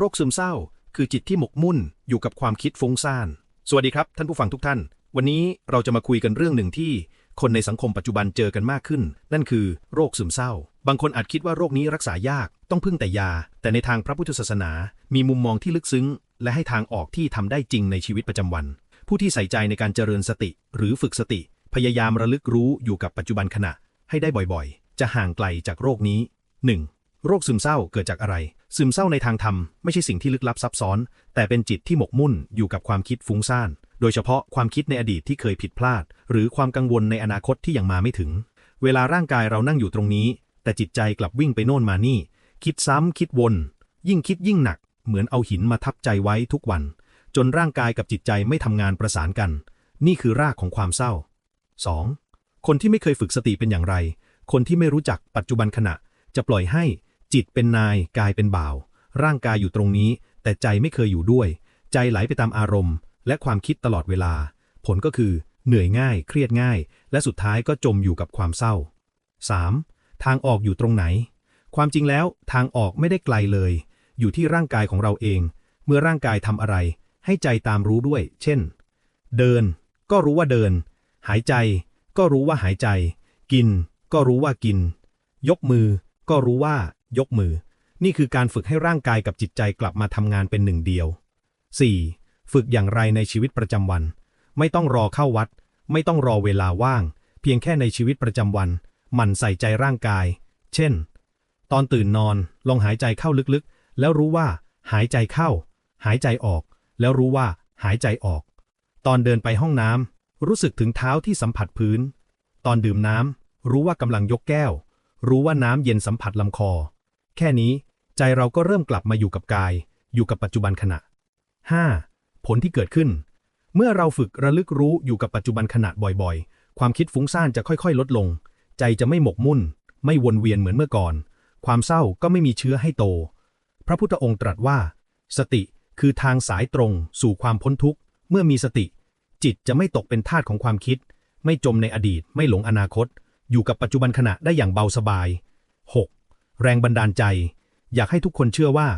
โรคซึมเศร้า คือจิตที่หมกมุ่นอยู่กับความคิดฟุ้งซ่าน สวัสดีครับ ท่านผู้ฟังทุกท่าน วันนี้เราจะมาคุยกันเรื่องหนึ่งที่ คนในสังคมปัจจุบันเจอกันมากขึ้น นั่นคือโรคซึมเศร้า บางคนอาจคิดว่าโรคนี้รักษายาก ต้องพึ่งแต่ยา แต่ในทางพระพุทธศาสนา มีมุมมองที่ลึกซึ้ง และให้ทางออกที่ทำได้จริงในชีวิตประจำวัน ผู้ที่ใส่ใจในการเจริญสติ หรือฝึกสติ พยายามระลึกรู้อยู่กับปัจจุบันขณะ ให้ได้บ่อยๆ จะห่างไกลจากโรคนี้ 1. โรคซึมเศร้าเกิดจากอะไร ซึมเศร้าในทางธรรมไม่ใช่สิ่งที่ลึกลับซับซ้อน แต่เป็นจิตที่หมกมุ่นอยู่กับความคิดฟุ้งซ่าน โดยเฉพาะความคิดในอดีตที่เคยผิดพลาด หรือความกังวลในอนาคตที่ยังมาไม่ถึง เวลาร่างกายเรานั่งอยู่ตรงนี้ แต่จิตใจกลับวิ่งไปโน่นมานี่ คิดซ้ำคิดวน ยิ่งคิดยิ่งหนัก เหมือนเอาหินมาทับใจไว้ทุกวัน จนร่างกายกับจิตใจไม่ทำงานประสานกัน นี่คือรากของความเศร้า 2. คนที่ไม่เคยฝึกสติเป็นอย่างไร คนที่ไม่รู้จักปัจจุบันขณะจะปล่อยให้ จิตเป็นนายกายเป็นบ่าว ร่างกายอยู่ตรงนี้ แต่ใจไม่เคยอยู่ด้วย ใจไหลไปตามอารมณ์ และความคิดตลอดเวลา ผลก็คือ เหนื่อยง่าย เครียดง่าย และสุดท้ายก็จมอยู่กับความเศร้า 3. ทางออกอยู่ตรงไหน ความจริงแล้วทางออกไม่ได้ไกลเลย อยู่ที่ร่างกายของเราเอง เมื่อร่างกายทำอะไร ให้ใจตามรู้ด้วย เช่น เดิน ก็รู้ว่าเดิน หายใจ ก็รู้ว่าหายใจ กิน ก็รู้ว่ากิน ยกมือ ก็รู้ว่า ยกมือ นี่คือการฝึกให้ร่างกายกับจิตใจกลับมาทำงานเป็นหนึ่งเดียว 4. ฝึกอย่างไรในชีวิตประจำวัน ไม่ต้องรอเข้าวัด ไม่ต้องรอเวลาว่าง เพียงแค่ในชีวิตประจำวันหมั่นใส่ใจร่างกาย เช่น ตอนตื่นนอนลองหายใจเข้าลึกๆ แล้วรู้ว่า หายใจเข้า หายใจออก แล้วรู้ว่า หายใจออก ตอนเดินไปห้องน้ำรู้สึกถึงเท้าที่สัมผัสพื้น ตอนดื่มน้ำรู้ว่ากำลังยกแก้ว รู้ว่าน้ำเย็นสัมผัสลำคอ แค่นี้ใจเราก็เริ่มกลับมาอยู่กับกาย อยู่กับปัจจุบันขณะ 5. ผลที่เกิดขึ้น เมื่อเราฝึกระลึกรู้อยู่กับปัจจุบันขณะบ่อยๆ ความคิดฟุ้งซ่านจะค่อยๆ ลดลง ใจจะไม่หมกมุ่น ไม่วนเวียนเหมือนเมื่อก่อน ความเศร้าก็ไม่มีเชื้อให้โต พระพุทธองค์ตรัสว่า สติคือทางสายตรงสู่ความพ้นทุกข์ เมื่อมีสติ จิตจะไม่ตกเป็นทาสของความคิด ไม่จมในอดีต ไม่หลงอนาคต อยู่กับปัจจุบันขณะได้อย่างเบาสบาย 6. แรงบันดาลใจ อยากให้ทุกคนเชื่อว่า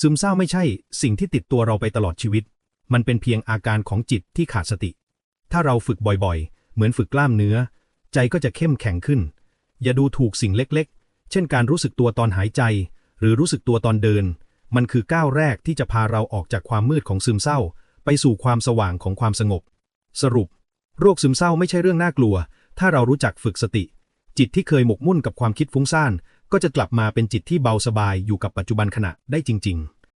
ซึมเศร้าไม่ใช่สิ่งที่ติดตัวเราไปตลอดชีวิต มันเป็นเพียงอาการของจิตที่ขาดสติ ถ้าเราฝึกบ่อยๆ เหมือนฝึกกล้ามเนื้อ ใจก็จะเข้มแข็งขึ้น อย่าดูถูกสิ่งเล็กๆ เช่นการรู้สึกตัวตอนหายใจ หรือรู้สึกตัวตอนเดิน มันคือก้าวแรกที่จะพาเราออกจากความมืดของซึมเศร้า ไปสู่ความสว่างของความสงบ สรุป โรคซึมเศร้าไม่ใช่เรื่องน่ากลัว ถ้าเรารู้จักฝึกสติจิตที่เคยหมกมุ่นกับความคิดฟุ้งซ่าน ก็จะกลับมาเป็นจิตที่เบาสบายอยู่กับปัจจุบันขณะได้จริง ๆ